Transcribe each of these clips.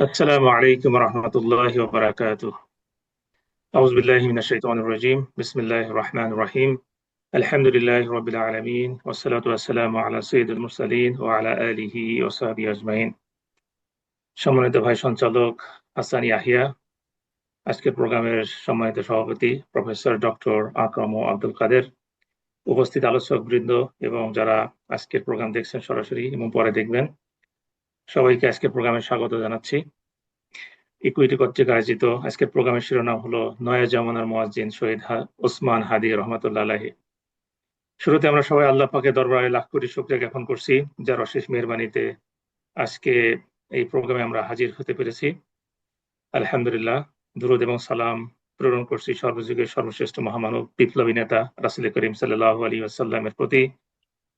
السلام عليكم ورحمة الله وبركاته أعوذ بالله من الشيطان الرجيم بسم الله الرحمن الرحيم الحمد لله رب العالمين والصلاة والسلام على سيد المرسلين وعلى آله وصحبه أجمعين সম্মানিত ভাই সঞ্চালক হাসান ইয়াহিয়া আজকের প্রোগ্রামের সম্মানিত সভাপতি প্রফেসর ডক্টর আকরম আব্দুল কাদের উপস্থিত আলোচক বৃন্দ এবং যারা আজকের প্রোগ্রাম দেখছেন সরাসরি এবং পরে দেখবেন সবাইকে আজকে প্রোগ্রামে স্বাগত জানাচ্ছি। ইকুইটি কর্তৃক আয়োজিত আজকের প্রোগ্রামের শিরোনাম হলো নয়া জামানার মোয়াজ্জিন শহীদ ওসমান হাদি রহমতুল্লাহ শুরুতে আমরা সবাই আল্লাহ পাকে দরবারে লাখ কোটি শুক্রিয়া জ্ঞাপন করছি, যার অশেষ মেহরবানিতে আজকে এই প্রোগ্রামে আমরা হাজির হতে পেরেছি। আলহামদুলিল্লাহ, দুরুদ এবং সালাম প্রেরণ করছি সর্বযুগের সর্বশ্রেষ্ঠ মহামানব, বিপ্লবী নেতা রাসুল করিম সাল্লাহ আলী আসাল্লামের প্রতি।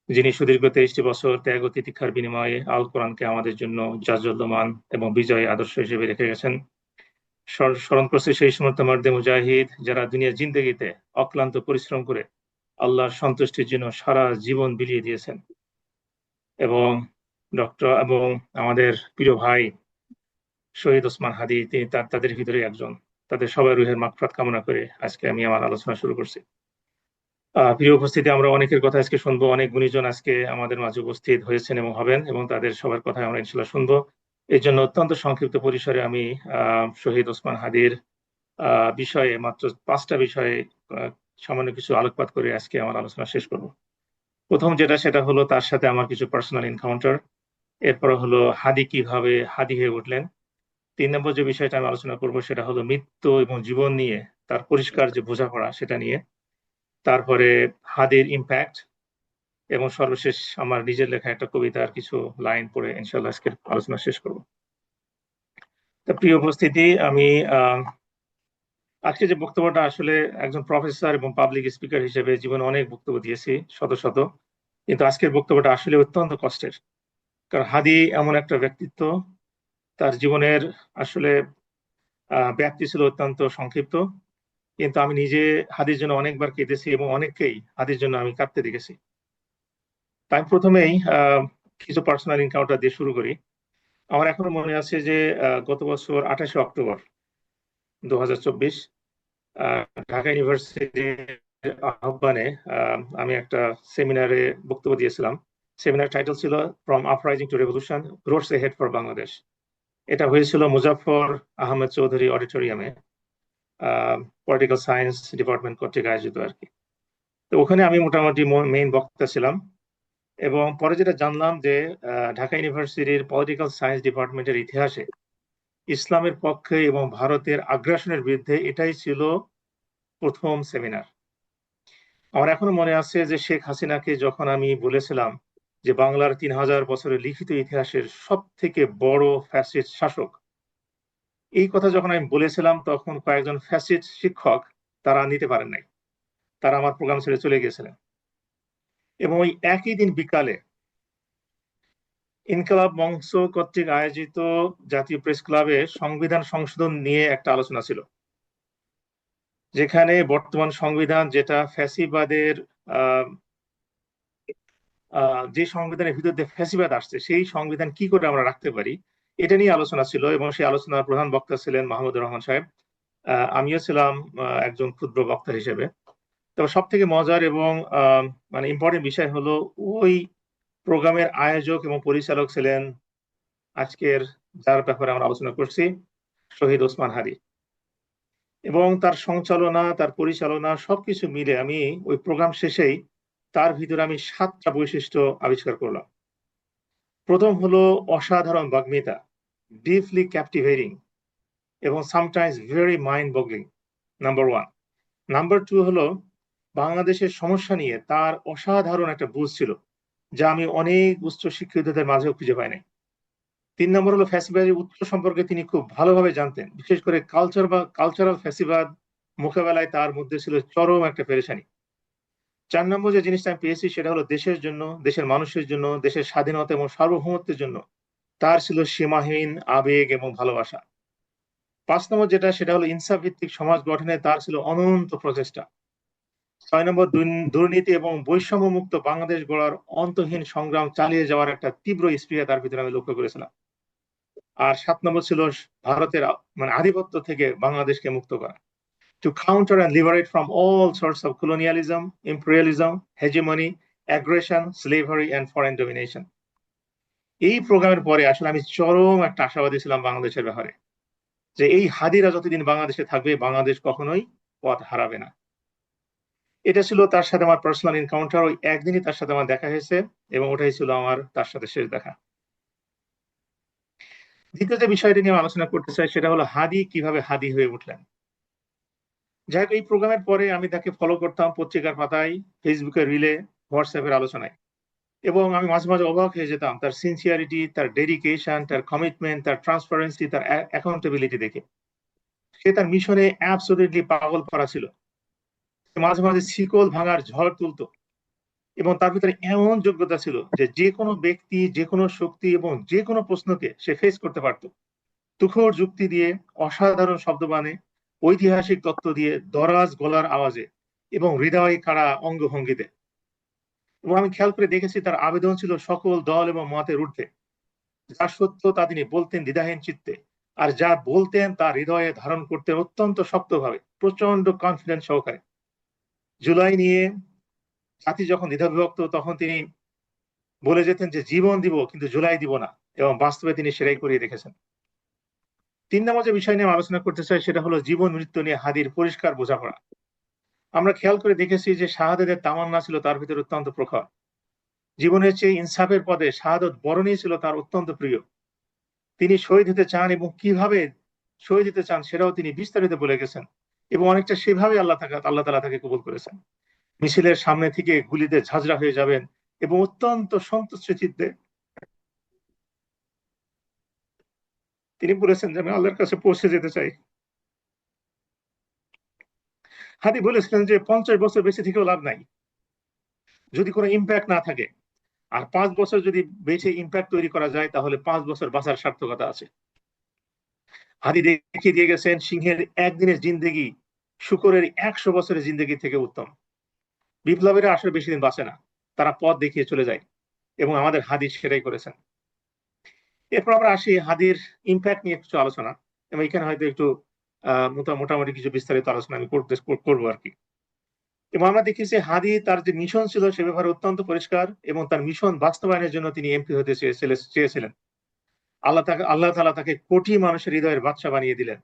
যিনি সুদীর্ঘ তেইশটি বছর ত্যাগ ও তিতিক্ষার বিনিময়ে আল কোরআনকে আমাদের জন্য জাজল্যমান এবং বিজয় আদর্শ হিসেবে রেখে গেছেন। স্মরণ করছে সেই সময় মার্দে মুজাহিদ, যারা দুনিয়া জিন্দগিতে অক্লান্ত পরিশ্রম করে আল্লাহর সন্তুষ্টির জন্য সারা জীবন বিলিয়ে দিয়েছেন। এবং ডক্টর এবং আমাদের প্রিয় ভাই শহীদ ওসমান হাদি, তিনি তাদের ভিতরে একজন। তাদের সবাই রুহের মাকফরাত কামনা করে আজকে আমি আমার আলোচনা শুরু করছি। প্রিয় উপস্থিতি, আমরা অনেকের কথা আজকে শুনব। অনেক গুণীজন আজকে আমাদের মাঝে উপস্থিত হয়েছেন এবং হবেন এবং তাদের সবার কথা আমরা ইনশাল্লাহ শুনব। এই জন্য অত্যন্ত সংক্ষিপ্ত পরিসরে আমি শহীদ ওসমান হাদির বিষয়ে মাত্র পাঁচটা বিষয়ে সামান্য কিছু আলোকপাত করে আজকে আমার আলোচনা শেষ করব। প্রথম যেটা, সেটা হলো তার সাথে আমার কিছু পার্সোনাল এনকাউন্টার এরপর হলো হাদি কীভাবে হাদি হয়ে উঠলেন। তিন নম্বর যে বিষয়টা আমি আলোচনা করব, সেটা হলো মৃত্যু এবং জীবন নিয়ে, তার পরিষ্কার যে বোঝাপড়া, সেটা নিয়ে। তারপরে হাদির ইম্প্যাক্ট এবং সর্বশেষ আমার নিজের লেখা একটা কবিতার কিছু লাইন পড়ে ইনশাল্লাহ আজকের আলোচনা শেষ করব। প্রিয় উপস্থিতি, আমি আজকে যে বক্তব্যটা আসলে একজন প্রফেসর এবং পাবলিক স্পিকার হিসেবে জীবনে অনেক বক্তব্য দিয়েছি, শত শত। কিন্তু আজকের বক্তব্যটা আসলে অত্যন্ত কষ্টের। কারণ হাদি এমন একটা ব্যক্তিত্ব, তার জীবনের আসলে ব্যাপ্তি ছিল অত্যন্ত সংক্ষিপ্ত। কিন্তু আমি নিজে হাদির জন্য অনেকবার কেঁদেছি এবং অনেককেই হাদির জন্য আমি কাঁদতে দেখেছি। তাই প্রথমেই কিছু পার্সোনাল ইনকাউন্টার দিয়ে শুরু করি। আমার এখনও মনে আছে যে গত বছর আঠাশে অক্টোবর দু ঢাকা ইউনিভার্সিটির আহ্বানে আমি একটা সেমিনারে বক্তব্য দিয়েছিলাম। সেমিনার টাইটেল ছিল from uprising to revolution roads ahead for Bangladesh এটা হয়েছিল মুজাফর আহমেদ চৌধুরী অডিটোরিয়ামে পলিটিক্যাল সায়েন্স ডিপার্টমেন্ট কর্তৃক আয়োজিত আর কি। তো ওখানে আমি মোটামুটি মেইন বক্তা ছিলাম এবং পরে যেটা জানলাম যে ঢাকা ইউনিভার্সিটির পলিটিক্যাল সায়েন্স ডিপার্টমেন্টের ইতিহাসে ইসলামের পক্ষে এবং ভারতের আগ্রাসনের বিরুদ্ধে এটাই ছিল প্রথম সেমিনার আমার এখনও মনে আছে যে, শেখ হাসিনাকে যখন আমি বলেছিলাম যে, বাংলার তিন হাজার বছরের লিখিত ইতিহাসের সব থেকে বড় ফ্যাসিস্ট শাসক এই কথা যখন আমি বলেছিলাম, তখন কয়েকজন ফ্যাসিস্ট শিক্ষক তারা নিতে পারেন নাই। তারা আমার প্রোগ্রাম ছেড়ে চলে গিয়েছিলেন। এবং ওই একই দিন বিকালে ইনকলাব মঞ্চ কর্তৃক আয়োজিত জাতীয় প্রেস ক্লাবে সংবিধান সংশোধন নিয়ে একটা আলোচনা ছিল। যেখানে বর্তমান সংবিধান যেটা ফ্যাসিবাদের যে সংবিধানের ভিতর দিয়ে ফ্যাসিবাদ আসছে, সেই সংবিধান কি করে আমরা রাখতে পারি এটা নিয়ে আলোচনা ছিল এবং সেই আলোচনার প্রধান বক্তা ছিলেন মাহমুদুর রহমান সাহেব। আমিও ছিলাম একজন ক্ষুদ্র বক্তা হিসেবে। তবে সব থেকে মজার এবং মানে ইম্পর্টেন্ট বিষয় হলো ওই প্রোগ্রামের আয়োজক এবং পরিচালক ছিলেন আজকের যার ব্যাপারে আমরা আলোচনা করছি, শহীদ ওসমান হারি। এবং তার সঞ্চালনা, তার পরিচালনা সবকিছু মিলে আমি ওই প্রোগ্রাম শেষেই তার ভিতরে আমি সাতটা বৈশিষ্ট্য আবিষ্কার করলাম। প্রথম হলো অসাধারণ বাগ্মিতা ডিপলি ক্যাপটিভেটিং এবং sometimes very mind boggling number one number two হলো বাংলাদেশের সমস্যা নিয়ে তার অসাধারণ একটা বুঝ ছিল, যা আমি অনেক উচ্চ শিক্ষিতদের মাঝেও খুঁজে পাই নাই তিন নম্বর হলো ফ্যাসিবাদের উৎস সম্পর্কে তিনি খুব ভালোভাবে জানতেন, বিশেষ করে কালচার বা কালচারাল ফ্যাসিবাদ মোকাবেলায় তার মধ্যে ছিল চরম একটা পেরেশানি। চার নম্বর যে জিনিসটা আমি পেয়েছি সেটা হলো দেশের জন্য, দেশের মানুষের জন্য, দেশের স্বাধীনতা এবং সার্বভৌমত্বের জন্য। তার ছিল সীমাহীন আবেগ এবং ভালোবাসা। পাঁচ নম্বর যেটা, সেটা হলো ইনসাফ ভিত্তিক সমাজ গঠনে তার ছিল অনন্ত প্রচেষ্টা। ছয় নম্বর দুর্নীতি এবং বৈষম্য মুক্ত বাংলাদেশ গড়ার অন্তহীন সংগ্রাম চালিয়ে যাওয়ার একটা তীব্র স্পৃহা তার ভিতরে আমি লক্ষ্য করেছিলাম। আর সাত নম্বর ছিল ভারতের মানে আধিপত্য থেকে বাংলাদেশকে মুক্ত করা। To counter and liberate from all source of colonialism, imperialism, hegemony, aggression, slavery and foreign domination. এই প্রোগ্রামের পরে আসলে আমি চরম একটা আশাবাদী ছিলাম বাংলাদেশের ব্যাপারে যে এই হাদিরা যতদিন বাংলাদেশে থাকবে বাংলাদেশ কখনোই পথ হারাবে না। এটা ছিল তার সাথে আমার পার্সোনাল এনকাউন্টার ওই একদিনই তার সাথে আমার দেখা হয়েছে এবং ওটাই ছিল আমার তার সাথে শেষ দেখা। দ্বিতীয় যে বিষয়টি নিয়ে আলোচনা করতে চাই সেটা হলো হাদি কীভাবে হাদি হয়ে উঠলেন। যাই হোক, এই প্রোগ্রামের পরে আমি তাকে ফলো করতাম পত্রিকার পাতায় ফেসবুকের রিলে হোয়াটসঅ্যাপের আলোচনায়। এবং আমি মাঝে মাঝে অবাক হয়ে যেতাম তার সিনসিয়ারিটি তার ডেডিকেশন তার কমিটমেন্ট তার ট্রান্সপারেন্সি তার অ্যাকাউন্টেবিলিটি দেখে। সে তার মিশনে অ্যাবসোলিটলি পাগল করা ছিল। মাঝে মাঝে শিকল ভাঙার ঝড় তুলতো। এবং তার ভিতরে এমন যোগ্যতা ছিল যে যে কোনো ব্যক্তি, যে কোনো শক্তি এবং যে কোনো প্রশ্নকে সে ফেস করতে পারত। তুখোর যুক্তি দিয়ে অসাধারণ শব্দবানে ঐতিহাসিক তত্ত্ব দিয়ে দরাজ গলার আওয়াজে এবং হৃদয় কাড়া অঙ্গভঙ্গিতে। এবং আমি খেয়াল করে দেখেছি তার আবেদন ছিল সকল দল এবং মতের ঊর্ধ্বে। যা সত্য তা তিনি বলতেন দ্বিধাহীন চিত্তে, আর যা বলতেন তা হৃদয়ে ধারণ করতেন অত্যন্ত শক্তভাবে প্রচণ্ড কনফিডেন্স সহকারে। জুলাই নিয়ে জাতি যখন দ্বিধাবিভক্ত, তখন তিনি বলে যেতেন যে, জীবন দিব, কিন্তু জুলাই দিব না। এবং বাস্তবে তিনি সেটাই করিয়ে রেখেছেন। তিন নম্বর যে বিষয় নিয়ে আলোচনা করতে চাই, সেটা হলো জীবন মৃত্যু নিয়ে হাদির পরিষ্কার বোঝাপড়া। আমরা খেয়াল করে দেখেছি যে শাহাদের তামান্না ছিল তার ভিতরে অত্যন্ত প্রখর। জীবনের চেয়ে ইনসাফের পদে শাহাদত বরণই ছিল তার অত্যন্ত প্রিয়। তিনি শহীদ হতে চান এবং কীভাবে শহীদ হতে চান সেটাও তিনি বিস্তারিত বলে গেছেন এবং অনেকটা সেভাবে আল্লাহ তাকে, আল্লাহ তালা তাকে কবুল করেছেন। মিছিলের সামনে থেকে গুলিতে ঝাঁঝরা হয়ে যাবেন এবং অত্যন্ত সন্তুষ্ট চিত্তে তিনি বলেছেন যে আমি আল্লাহর কাছে পৌঁছে যেতে চাই। হাদি বলেছিলেন যে পঞ্চাশ বছর বেশি থেকেও লাভ নাই। যদি কোনো ইম্প্যাক্ট না থাকে, আর পাঁচ বছর যদি বেঁচে ইম্প্যাক্ট তৈরি করা যায়, তাহলে পাঁচ বছর বাঁচার সার্থকতা আছে। হাদি দেখিয়ে দিয়ে গেছেন, সিংহের একদিনের জিন্দেগি শুকরের একশো বছরের জিন্দেগি থেকে উত্তম। বিপ্লবীরা আসলে বেশি দিন বাঁচে না, তারা পথ দেখিয়ে চলে যায়, এবং আমাদের হাদি সেটাই করেছেন। এরপর আমরা আসি হাদির ইম্প্যাক্ট নিয়ে কিছু আলোচনা। এবং এখানে হয়তো একটু মোটামুটি কিছু বিস্তারিত আলোচনা আমি করব আর কি। এবং আমরা দেখেছি হাদি তার যে মিশন ছিল সে ব্যাপারে অত্যন্ত পরিষ্কার এবং তার মিশন বাস্তবায়নের জন্য তিনি এমপি হতে চেয়েছিলেন। আল্লাহ তাকে আল্লাহ তালা তাকে কোটি মানুষের হৃদয়ের বাচ্চা বানিয়ে দিলেন।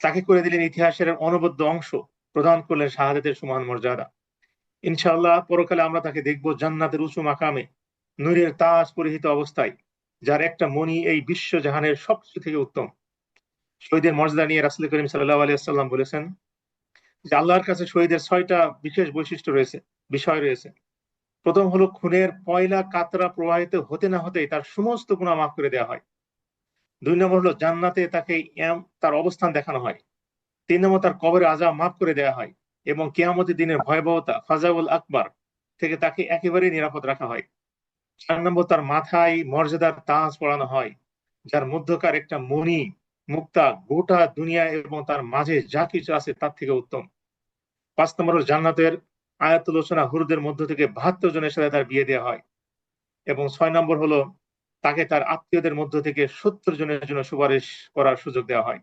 তাকে করে দিলেন ইতিহাসের অনবদ্য অংশ, প্রদান করলেন শাহাদাতের সমান মর্যাদা। ইনশাআল্লাহ পরকালে আমরা তাকে দেখব জান্নাতের উঁচু মাকামে, নূরের তাজ পরিহিত অবস্থায়। যার একটা মনি এই বিশ্ব জাহানের সবকিছু থেকে উত্তম। শহীদের মর্যাদা নিয়ে রাসুল করিম সাল্লাহ আলিয়াল্লাম বলেছেন যে আল্লাহর কাছে শহীদের ছয়টা বিশেষ বৈশিষ্ট্য রয়েছে, বিষয় রয়েছে। প্রথম হলো, খুনের পয়লা কাতরা প্রবাহিত হতে না হতেই তার সমস্ত গুণা মাফ করে দেওয়া হয়। দুই নম্বর হলো, জান্নাতে তাকে তার অবস্থান দেখানো হয়। তিন নম্বর, তার কবরে আজা মাফ করে দেওয়া হয় এবং কেয়ামতের দিনের ভয়াবহতা, ফাজাউল আকবর, থেকে তাকে একেবারে নিরাপদ রাখা হয়। চার নম্বর তার মাথায় মর্যাদার তাজ পড়ানো হয়, যার মধ্যকার একটা মণি মুক্তা গোটা দুনিয়া এবং তার মাঝে যা কিছু আছে তার থেকে উত্তম। পাঁচ নম্বর জান্নাতের আয়াতলোচনা হুরুদের মধ্য থেকে বাহাত্তর জনের সাথে তার বিয়ে দেওয়া হয় এবং ছয় নম্বর হলো তাকে তার আত্মীয়দের মধ্য থেকে সত্তর জনের জন্য সুপারিশ করার সুযোগ দেওয়া হয়।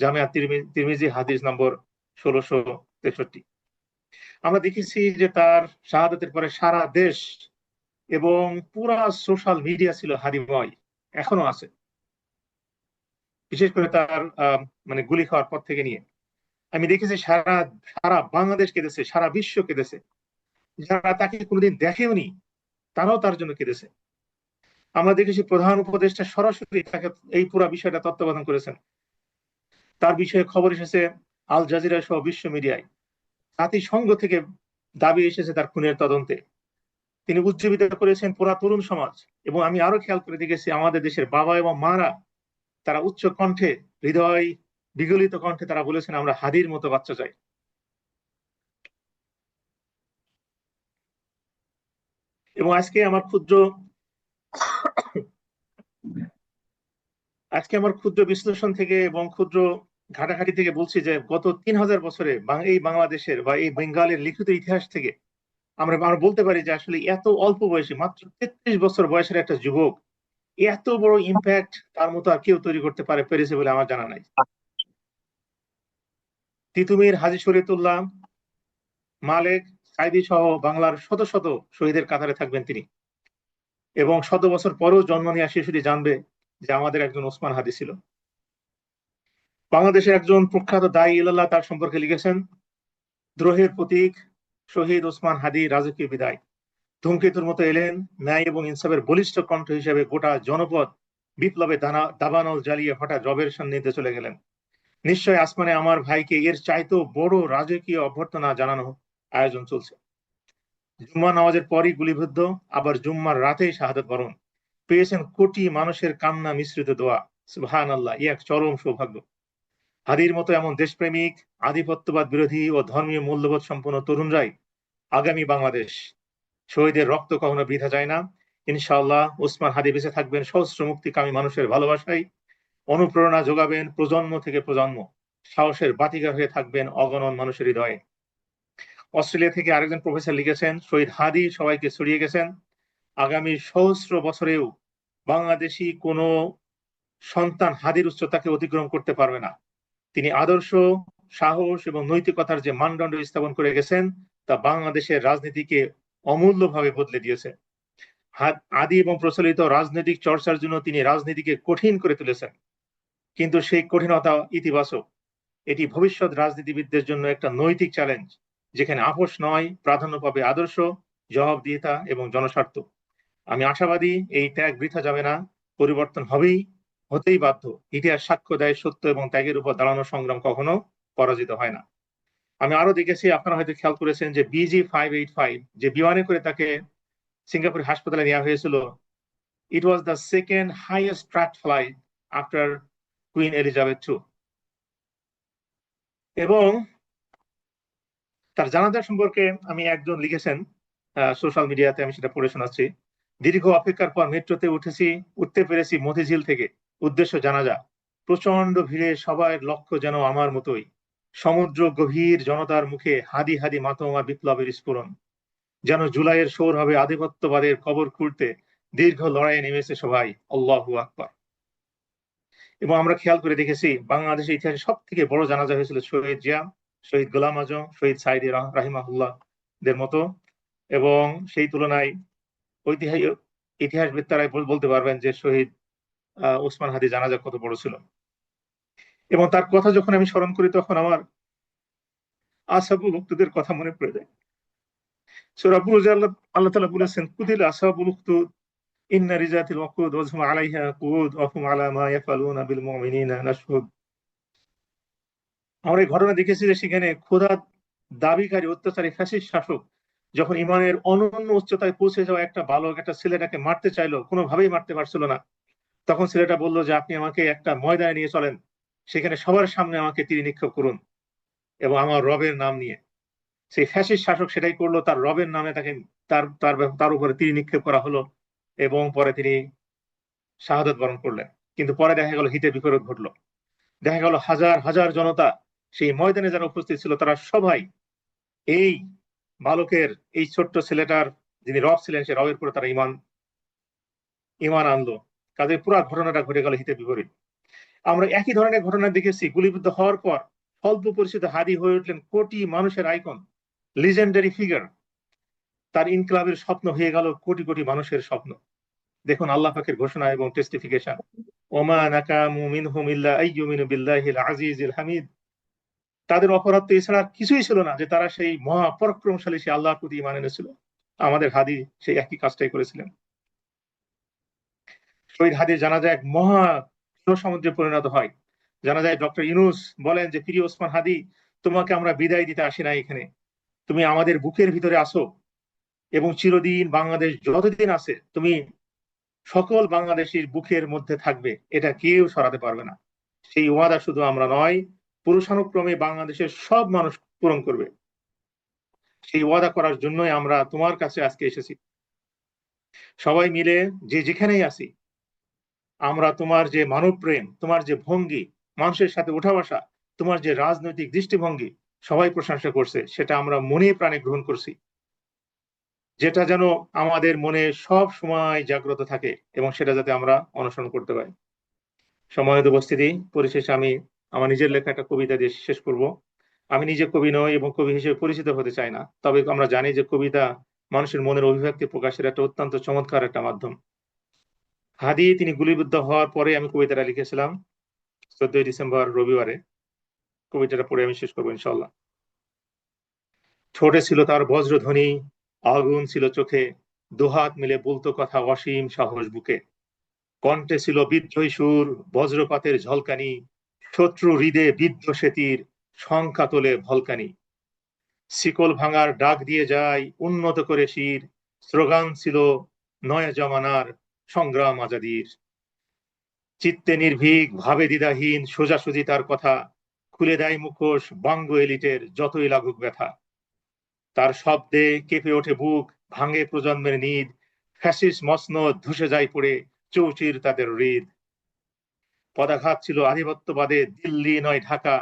জামিয়া তিরমিজি হাদিস নম্বর ষোলোশো তেষট্টি। আমরা দেখেছি যে তার শাহাদাতের পরে সারা দেশ এবং পুরা সোশ্যাল মিডিয়া ছিল হাদিময় এখনও আছে। বিশেষ করে তার মানে গুলি খাওয়ার পর থেকে নিয়ে। আমি দেখেছি সারা সারা বাংলাদেশ কেঁদেছে, সারা বিশ্ব কেঁদেছে। যারা তাকে কোনোদিন দেখেওনি তারাও তার জন্য কেঁদেছে। আমরা দেখেছি প্রধান উপদেষ্টা সরাসরি তাকে এই পুরো বিষয়টা তত্ত্বাবধান করেছেন। তার বিষয়ে খবর এসেছে আল জাজিরা সহ বিশ্ব মিডিয়ায় জাতিসংঘ থেকে দাবি এসেছে তার খুনের তদন্তে। তিনি উজ্জীবিত করেছেন পুরা তরুণ সমাজ। এবং আমি আরও খেয়াল করে দেখেছি, আমাদের দেশের বাবা এবং মারা তারা উচ্চ কণ্ঠে, হৃদয় বিগলিত কণ্ঠে তারা বলেছেন, আমরা হাদির মতো বাচ্চা চাই। এবং আজকে আমার ক্ষুদ্র আজকে আমার ক্ষুদ্র বিশ্লেষণ থেকে এবং ক্ষুদ্র ঘাটাঘাটি থেকে বলছি যে, গত তিন হাজার বছরে এই বাংলাদেশের বা এই বেঙ্গলের লিখিত ইতিহাস থেকে আমরা আমরা বলতে পারি যে আসলে এত অল্প বয়সী, মাত্র তেত্রিশ বছর বয়সের একটা যুবক, এত বড় ইম্প্যাক্ট তার মতো আর কেউ তৈরি করতে পারে, পেরেছে বলে আমার জানা নাই। তিতুমির হাজি শরীয়তুল্লাহ, মালেক, সাইদি সহ বাংলার শত শত শহীদের কাতারে থাকবেন তিনি। এবং শত বছর পরেও জন্ম নেওয়া শিশুটি জানবে যে আমাদের একজন ওসমান হাদি ছিল। বাংলাদেশের একজন প্রখ্যাত দায়ী ইল্লাহ তার সম্পর্কে লিখেছেন, দ্রোহের প্রতীক শহীদ ওসমান হাদি রাজকীয় বিদায়। ধূমকেতুর মতো এলেন ন্যায় এবং ইনসাফের বলিষ্ঠ কণ্ঠ হিসেবে গোটা জনপদ বিপ্লবে দানা দাবানল জ্বালিয়ে হঠাৎ রবের সান্নিধ্যে চলে গেলেন। নিশ্চয় আসমানে আমার ভাইকে এর চাইতেও বড় রাজকীয় অভ্যর্থনা জানানো আয়োজন চলছে। জুম্মা নামাজের পরই গুলিবিদ্ধ, আবার জুম্মার রাতেই শাহাদত বরণ। পেয়েছেন কোটি মানুষের কান্না মিশ্রিত দোয়া। সুবহান আল্লাহ এক চরম সৌভাগ্য। হাদির মতো এমন দেশপ্রেমিক, আধিপত্যবাদ বিরোধী ও ধর্মীয় মূল্যবোধ সম্পন্ন তরুণরাই আগামী বাংলাদেশ। শহীদের রক্ত কখনো বৃথা যায় না। ইনশাআল্লাহ ওসমান হাদি বেঁচে থাকবেন সহস্র মুক্তিকামী মানুষের ভালোবাসায়। অনুপ্রেরণা যোগাবেন প্রজন্ম থেকে প্রজন্ম। সাহসের বাতিকা হয়ে থাকবেন অগণন মানুষের হৃদয়ে। অস্ট্রেলিয়া থেকে আরেকজন প্রফেসর লিখেছেন, শহীদ হাদি সবাইকে ছড়িয়ে গেছেন। আগামী সহস্র বছরেও বাংলাদেশি কোনো সন্তান হাদির উচ্চতাকে অতিক্রম করতে পারবে না। তিনি আদর্শ, সাহস এবং নৈতিকতার যে মানদণ্ড স্থাপন করে গেছেন, তা বাংলাদেশের রাজনীতিকে অমূল্যভাবে বদলে দিয়েছে। আদি এবং প্রচলিত রাজনৈতিক চর্চার জন্য তিনি রাজনীতিকে কঠিন করে তুলেছেন। কিন্তু সেই কঠিনতা ইতিবাচক। এটি ভবিষ্যৎ রাজনীতিবিদদের জন্য একটা নৈতিক চ্যালেঞ্জ যেখানে আপোষ নয়, প্রাধান্য পাবে আদর্শ, জবাবদিহিতা এবং জনস্বার্থ। আমি আশাবাদী এই ত্যাগ বৃথা যাবে না, পরিবর্তন হবেই। হতেই বাধ্য। ইতিহাস সাক্ষ্য দেয় সত্য এবং ত্যাগের উপর দাঁড়ানো সংগ্রাম কখনো পরাজিত হয় না। আমি আরও দেখেছি, আপনারা হয়তো খেয়াল করেছেন যে বিজি ফাইভ এইট ফাইভ যে বিমানে করে তাকে সিঙ্গাপুর হাসপাতালে নেওয়া হয়েছিল it was the second highest track flight after Queen Elizabeth two এবং তার জানাজা সম্পর্কে আমি একজন লিখেছেন সোশ্যাল মিডিয়াতে আমি সেটা পড়ে শোনাচ্ছি। দীর্ঘ অপেক্ষার পর মেট্রোতে উঠেছি, উঠতে পেরেছি মতিঝিল থেকে। উদ্দেশ্য জানাজা প্রচণ্ড ভিড়ে সবাই লক্ষ্য যেন আমার মতোই। সমুদ্র গভীর জনতার মুখে হাদি হাদি মাতমা বিপ্লবের স্ফুরণ। যেন জুলাইয়ের শোর হবে আধিপত্যবাদের কবর খুঁড়তে দীর্ঘ লড়াইয়ে নেমেছে সবাই। আল্লাহু আকবর। এবং আমরা খেয়াল করে দেখেছি, বাংলাদেশের ইতিহাসে সব থেকে বড় জানাজা হয়েছিল শহীদ জিয়া শহীদ গোলাম আজম, শহীদ সাইদি রাহিমাহুল্লাহ দের মতো। এবং সেই তুলনায় ঐতিহাসিক ইতিহাসবিদ বলতে পারবেন যে শহীদ ওসমান হাদি জানাজা কত বড় ছিল। এবং তার কথা যখন আমি স্মরণ করি, তখন আমার আসাবু ভক্তদের কথা মনে পড়ে যায়। আল্লাহ আল্লাহ তালা বলেছেন কুদিল আলাইহা কুদ আমরা এই ঘটনা দেখেছি যে সেখানে খোদা দাবিকারী, অত্যাচারী, ফ্যাসিস্ট শাসক যখন ইমানের অনন্য উচ্চতায় পৌঁছে যাওয়া একটা বালক, একটা ছেলেটাকে মারতে চাইলো, কোনোভাবেই মারতে পারছিল না। তখন ছেলেটা বলল যে, আপনি আমাকে একটা ময়দানে নিয়ে চলেন। সেখানে সবার সামনে আমাকে তিনি নিক্ষেপ করুন এবং আমার রবের নাম নিয়ে। সেই ফ্যাসিস্ট শাসক সেটাই করল, তার রবের নামে তাকে তার তার তার উপরে তিনি নিক্ষেপ করা হলো এবং পরে তিনি শাহাদত বরণ করলেন। কিন্তু পরে দেখা গেল, হিতে বিপরীত ঘটলো। দেখা গেল, হাজার হাজার জনতা সেই ময়দানে যারা উপস্থিত ছিল, তারা সবাই এই বালকের, এই ছোট্ট ছেলেটার, যিনি রব ছিলেন, সে রবের পরে তারা ইমান ইমান আনলো। কাজে পুরো ঘটনাটা ঘটে গেল হিতে বিপরীত। আমরা একই ধরনের ঘটনা দেখেছি গুলিবিদ্ধ হওয়ার পর স্বল্প পরিচিত হাদি হয়ে উঠলেন কোটি মানুষের আইকন লিজেন্ডারি ফিগার তার ইনকলাবের স্বপ্ন হয়ে গেল কোটি কোটি মানুষের স্বপ্ন। দেখুন আল্লাহ পাকের ঘোষণা এবং টেস্টিফিকেশন ওমা নাকামু মিনহুম ইল্লা আইয়ুমিনু বিল্লাহিল আজিজিল হামিদ। তাদের অপরাধ তো এছাড়া কিছুই ছিল না যে তারা সেই মহা পরাক্রমশালী সে আল্লাহর প্রতি ইমান এনেছিল। আমাদের হাদি সেই একই কাজটাই করেছিলেন। শহীদ হাদির জানা যায় এক মহা সমুদ্রে পরিণত হয়। জানা যায় ডক্টর ইউনুস বলেন যে প্রিয় ওসমান হাদি, তোমাকে আমরা বিদায় দিতে আসি না এখানে। তুমি আমাদের বুকের ভিতরে আসো এবং চিরদিন বাংলাদেশ যতদিন আছে, তুমি সকল বাংলাদেশের বুকের মধ্যে থাকবে। এটা কেউ সরাতে পারবে না। সেই ওয়াদা শুধু আমরা নয়, পুরুষানুক্রমে বাংলাদেশের সব মানুষ পূরণ করবে। সেই ওয়াদা করার জন্যই আমরা তোমার কাছে আজকে এসেছি। সবাই মিলে যে যেখানেই আছি আমরা তোমার যে মানব প্রেম তোমার যে ভঙ্গি, মানুষের সাথে উঠা বসা, তোমার যে রাজনৈতিক দৃষ্টিভঙ্গি, সবাই প্রশংসা করছে, সেটা আমরা মনে প্রাণে গ্রহণ করছি। যেটা যেন আমাদের মনে সব সময় জাগ্রত থাকে এবং সেটা যাতে আমরা অনুসরণ করতে পারি। সময়ের উপস্থিতি, পরিশেষে আমি আমার নিজের লেখা একটা কবিতা দিয়ে শেষ করব। আমি নিজে কবি নই এবং কবি হিসেবে পরিচিত হতে চাই না, তবে আমরা জানি যে কবিতা মানুষের মনের অভিব্যক্তি প্রকাশের একটা অত্যন্ত চমৎকার একটা মাধ্যম। হাদি তিনি গুলিবিদ্ধ হওয়ার পরে আমি কবিতাটা লিখেছিলাম চোদ্দই ডিসেম্বর রবিবারে। কবিতাটা পড়ে আমি শেষ করব ইনশাল্লাহ ঠোঁটে ছিল তার বজ্রধ্বনি, আগুন ছিল চোখে, দুহাত মিলে বলতো কথা অসীম সাহস বুকে। কণ্ঠে ছিল বিদ্রোহী সুর, বজ্রপাতের ঝলকানি, শত্রু হৃদে বিদ্ধ বিদ্রোষেতির শঙ্কা তোলে ভলকানি। শিকল ভাঙার ডাক দিয়ে যায় উন্নত করে শির, স্লোগান ছিল নয় জমানার সংগ্রাম আজাদির। চিত্তে নির্ভীক ভাবে দ্বিধাহীন সোজাসুজি তার কথা, খুলে দেয় মুখোশ বাঙ্গ এলিটের যতই লাগুক ব্যথা। তার শব্দে কেঁপে ওঠে বুক, ভাঙে প্রজন্মের নিদ ফ্যাসিস মসনদ ধসে যায় পড়ে চৌচির তাদের হৃদ। পদাঘাত ছিল আধিপত্যবাদে, দিল্লি নয় ঢাকা,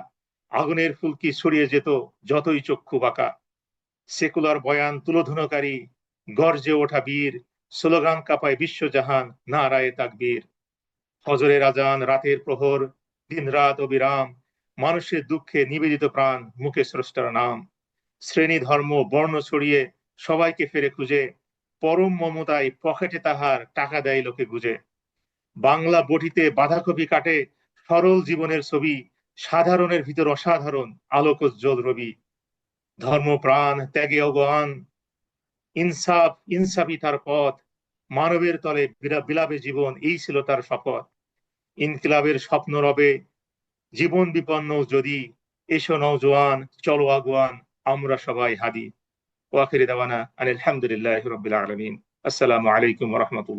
আগুনের ফুলকি ছড়িয়ে যেত যতই চক্ষু বাঁকা। সেকুলার বয়ান তুলোধনকারী, গর্জে ওঠা বীর স্লোগান কাপায় বিশ্বজাহান, নারায়ে তাকবীর। হজরের আজান, রাতের প্রহর দিন রাত অবিরাম, মানুষের দুঃখে নিবেদিত প্রাণ, মুখে স্রষ্টার নাম। শ্রেণি ধর্ম, বর্ণ ছড়িয়ে সবাইকে ফেরে খুঁজে, পরম মমতায় পকেটে তাহার টাকা দেয় লোকে গুজে বাংলা বটিতে বাঁধাকপি কাটে সরল জীবনের ছবি, সাধারণের ভিতর অসাধারণ আলোকোজ্জ্বল রবি। ধর্ম প্রাণ ত্যাগে অগয়ান ইনসাফ, ইনসাফি তার পথ, মানবের তলে বিলাপে জীবন, এই ছিল তার শপথ। ইনকিলাবের স্বপ্ন রবে, জীবন বিপন্ন যদি, এসো নওজোয়ান চলো আগুয়ান, আমরা সবাই হাদি। ওয়াখিরি দাওয়ানা আলহামদুলিল্লাহ রবিল আলমিন। আসসালামু আলাইকুম রহমতুল্লাহ।